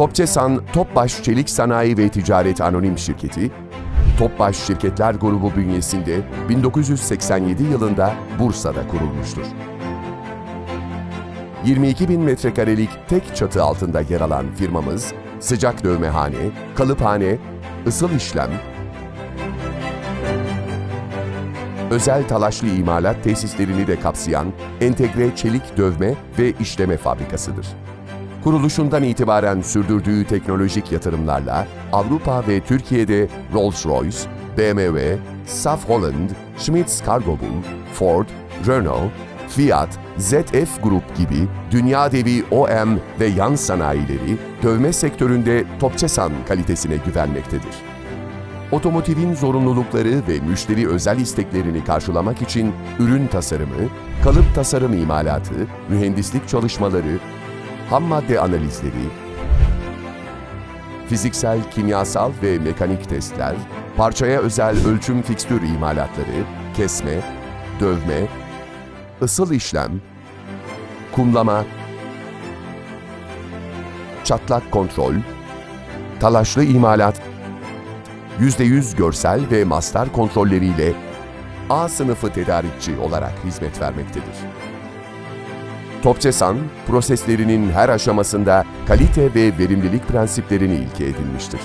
Topçesan, Topbaş Çelik Sanayi ve Ticaret Anonim Şirketi, Topbaş Şirketler Grubu bünyesinde 1987 yılında Bursa'da kurulmuştur. 22 bin metrekarelik tek çatı altında yer alan firmamız, sıcak dövmehane, kalıphane, ısıl işlem, özel talaşlı imalat tesislerini de kapsayan entegre çelik dövme ve işleme fabrikasıdır. Kuruluşundan itibaren sürdürdüğü teknolojik yatırımlarla Avrupa ve Türkiye'de Rolls-Royce, BMW, Saf Holland, Schmitz Cargo Bull, Ford, Renault, Fiat, ZF Group gibi dünya devi OEM ve yan sanayileri dövme sektöründe Topçesan kalitesine güvenmektedir. Otomotivin zorunlulukları ve müşteri özel isteklerini karşılamak için ürün tasarımı, kalıp tasarım imalatı, mühendislik çalışmaları, ham madde analizleri, fiziksel, kimyasal ve mekanik testler, parçaya özel ölçüm fikstür imalatları, kesme, dövme, ısıl işlem, kumlama, çatlak kontrol, talaşlı imalat, %100 görsel ve master kontrolleriyle A sınıfı tedarikçi olarak hizmet vermektedir. Topçesan, proseslerinin her aşamasında kalite ve verimlilik prensiplerini ilke edinmiştir.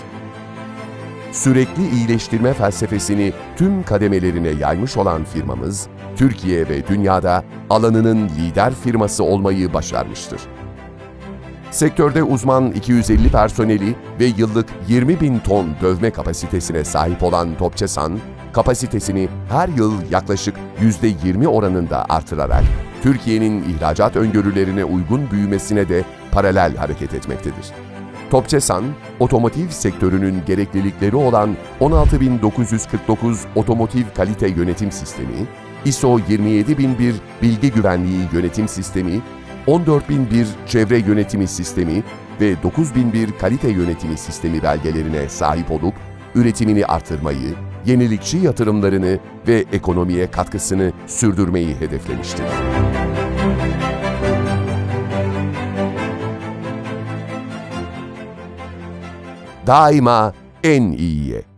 Sürekli iyileştirme felsefesini tüm kademelerine yaymış olan firmamız, Türkiye ve dünyada alanının lider firması olmayı başarmıştır. Sektörde uzman 250 personeli ve yıllık 20 bin ton dövme kapasitesine sahip olan Topçesan, kapasitesini her yıl yaklaşık %20 oranında artırarak Türkiye'nin ihracat öngörülerine uygun büyümesine de paralel hareket etmektedir. Topçesan, otomotiv sektörünün gereklilikleri olan 16949 Otomotiv Kalite Yönetim Sistemi, ISO 27001 Bilgi Güvenliği Yönetim Sistemi, 14001 Çevre Yönetimi Sistemi ve 9001 Kalite Yönetimi Sistemi belgelerine sahip olup, üretimini artırmayı, yenilikçi yatırımlarını ve ekonomiye katkısını sürdürmeyi hedeflemiştir. Daima en iyiye.